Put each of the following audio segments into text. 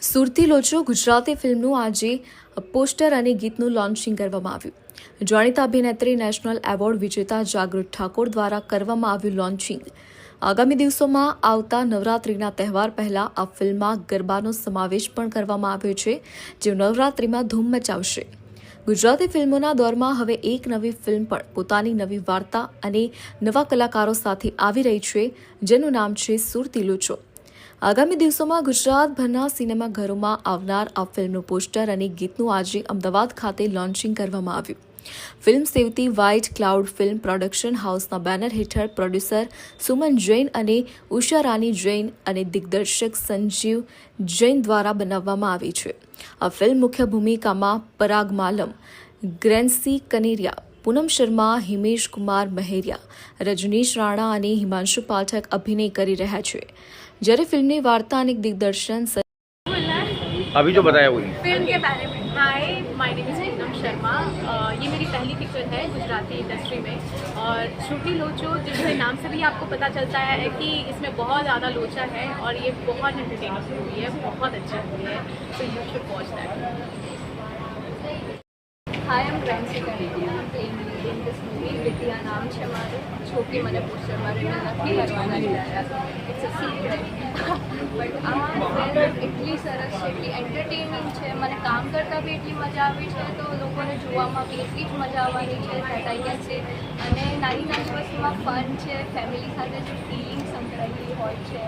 સુરતી લોચો ગુજરાતી ફિલ્મનું આજે પોસ્ટર અને ગીતનું લોન્ચિંગ કરવામાં આવ્યું. જાણીતા અભિનેત્રી નેશનલ એવોર્ડ વિજેતા જાગૃત ઠાકોર દ્વારા કરવામાં આવ્યું લોન્ચિંગ. આગામી દિવસોમાં આવતા નવરાત્રિના તહેવાર પહેલા આ ફિલ્મમાં ગરબાનો સમાવેશ પણ કરવામાં આવ્યો છે, જે નવરાત્રિમાં ધૂમ મચાવશે. ગુજરાતી ફિલ્મોના દોરમાં હવે એક નવી ફિલ્મ પણ પોતાની નવી વાર્તા અને નવા કલાકારો સાથે આવી રહી છે, જેનું નામ છે સુરતી લોચો. આગામી દિવસોમાં ગુજરાતભરના સિનેમાઘરોમાં આવનાર આ ફિલ્મનું પોસ્ટર અને ગીતનું આજે અમદાવાદ ખાતે લોન્ચિંગ કરવામાં આવ્યું. Film Sevati white cloud film production હાઉસના બેનર હેઠળ પ્રોડ્યુસર સુમન જૈન અને ઉષા રાની જૈન અને દિગ્દર્શક સંજીવ જૈન દ્વારા બનાવવામાં આવી છે. આ ફિલ્મ મુખ્ય ભૂમિકામાં પરાગ માલમ ગ્રેન્સી કનેરિયા પૂનમ શર્મા હિમેશ કુમાર મહેરિયા રજનીશ રાણા અને હિમાંશુ પાઠક અભિનય કરી રહ્યા છે જ્યારે ફિલ્મની વાર્તા અને દિગ્દર્શન સ- बोलना है अभी जो बताया वही फिल्म के बारे में hi my name is Poonam Sharma uh, ये मेरी पहली पिक्चर है गुजराती इंडस्ट्री में और छुट्टी लोचो जिसके नाम से भी आपको पता चलता है कि इसमें बहुत ज़्यादा लोचा है और ये बहुत एंटरटेनिंग मूवी है बहुत अच्छी मूवी है तो you should watch that hi I'm playing lead in this movie Vidya નામ છે મારું છોકરી મને પૂછશે મારે નથી કરવાના રહ્યા ઇટ્સ અ સિક્રેટ બટ આ ફિલ્મ એટલી સરસ છે એટલી એન્ટરટેનિંગ છે મને કામ કરતાં બી એટલી મજા આવી છે તો લોકોને જોવામાં બી એટલી જ મજા આવવાની છે દેટ સે અને નાની નાની વસ્તુમાં ફન છે ફેમિલી સાથે જે ફિલિંગ સંકળાયેલી હોય છે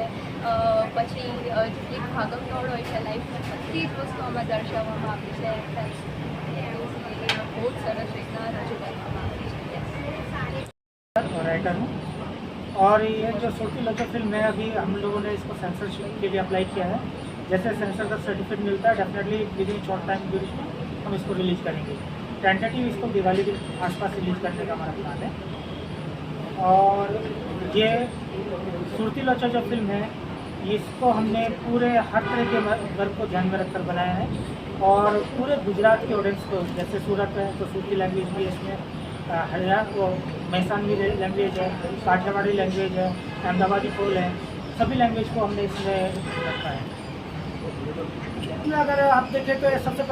પછી જેટલી ભાગમ દોડ હોય છે લાઈફમાં બધી જ વસ્તુઓમાં દર્શાવવામાં આવી છે राइटर हूँ और ये जो छोटी लचो फ़िल्म है, अभी हम लोगों ने इसको सेंसरशिप के लिए अप्लाई किया है। जैसे सेंसर का सर्टिफिकेट मिलता है definitely within short time duration हम इसको रिलीज़ करेंगे। टेंटेटिव इसको दिवाली के आसपास रिलीज़ करने का हमारा प्लान है। और ये सुरती लचो जो फ़िल्म है, इसको हमने पूरे हर तरह के वर्ग को ध्यान में रखकर बनाया है। और पूरे गुजरात के ऑडियंस को, जैसे सूरत है तो सूरती लैंग्वेज भी इसमें हरियाणा वो मैसानवी लैंग्वेज है, काठियावाड़ी लैंग्वेज है, अहमदाबादी फोल है, सभी लैंग्वेज को हमने इसमें रखा है। अगर आप देखें तो सबसे पहले